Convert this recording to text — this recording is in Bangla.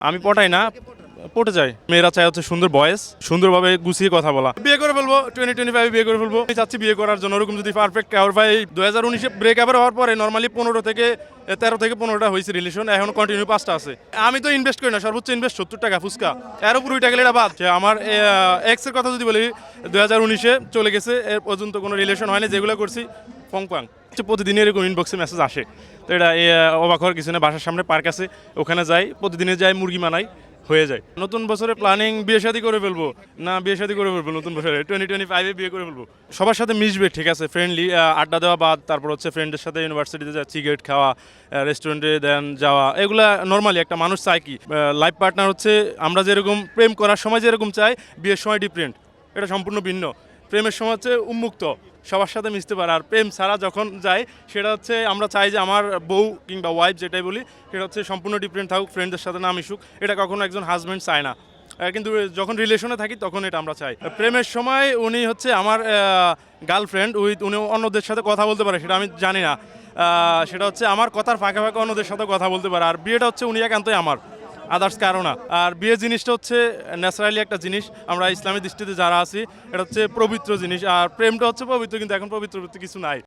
আমি পটাই না। পটে যায়। মেয়েরা চাই হচ্ছে সুন্দর বয়স, সুন্দরভাবে গুছিয়ে কথা বলা। বিয়ে করে ফেলব টোয়েন্টি টোয়েন্টি ফাইভ বিয়ে করে ফেলব। আমি চাচ্ছি বিয়ে করার জন্য, ওরকম যদি পারফেক্ট কাউর ভাই দু হাজার উনিশে ব্রেকআপের হওয়ার পরে নর্মালি পনেরো থেকে তেরো থেকে পনেরোটা হয়েছে রিলেশন এখন কন্টিনিউ পাঁচটা আছে। আমি তো ইনভেস্ট করি না, সর্বোচ্চ ইনভেস্ট সত্তর টাকা, ফুচকা। এর উপর উইটা গেলে এটা বাদ। আমার এক্সের কথা যদি বলি দু হাজার উনিশে চলে গেছে এর পর্যন্ত কোনো রিলেশন হয়নি যেগুলো করছি, পং পাং। হচ্ছে প্রতিদিন এরকম ইনবক্সে মেসেজ আসে। তো এটা অবাক হওয়ার কিছু না, বাসার সামনে পার্ক আছে, ওখানে যাই, প্রতিদিনে যাই, মুরগি মানাই হয়ে যায়। নতুন বছরে প্ল্যানিং বিয়ে শাদী করে ফেলব। না, বিয়ে শাদী করে ফেলব নতুন বছরে। টোয়েন্টি টোয়েন্টি ফাইভে বিয়ে করে ফেলব। সবার সাথে মিশবে, ঠিক আছে? ফ্রেন্ডলি আড্ডা দেওয়া বাদ, তারপর হচ্ছে ফ্রেন্ডের সাথে ইউনিভার্সিটিতে যা সিগারেট খাওয়া রেস্টুরেন্টে দেন, যাওয়া, এগুলা নর্মালি একটা মানুষ চায় কি? লাইফ পার্টনার হচ্ছে, আমরা যেরকম, প্রেম করার সময় যেরকম চাই, বিয়ের সময় ডিফারেন্ট এটা সম্পূর্ণ ভিন্ন। প্রেমের সময় হচ্ছে উন্মুক্ত, সবার সাথে মিশতে পারে। আর প্রেম ছাড়া যখন যায়, সেটা হচ্ছে আমরা চাই যে আমার বউ কিংবা ওয়াইফ যেটাই বলি, সেটা হচ্ছে সম্পূর্ণ ডিফারেন্ট থাকুক ফ্রেন্ডদের সাথে না মিশুক। এটা কখনো একজন হাজব্যান্ড চায় না। কিন্তু যখন রিলেশনে থাকি, তখন এটা আমরা চাই। প্রেমের সময় উনি হচ্ছে আমার গার্লফ্রেন্ড উইথ উনি অন্যদের সাথে কথা বলতে পারে, সেটা আমি জানি না। সেটা হচ্ছে আমার কথার ফাঁকে ফাঁকে অন্যদের সাথে কথা বলতে পারে। আর বিয়েটা হচ্ছে উনি একান্তই আমার। আদার্স কারও না। আর বিয়ে জিনিসটা হচ্ছে ন্যাচারালি একটা জিনিস, আমরা ইসলামী দৃষ্টিতে যারা আছি, এটা হচ্ছে পবিত্র জিনিস। আর প্রেমটা হচ্ছে পবিত্র, কিন্তু এখন পবিত্র কিছু নাই।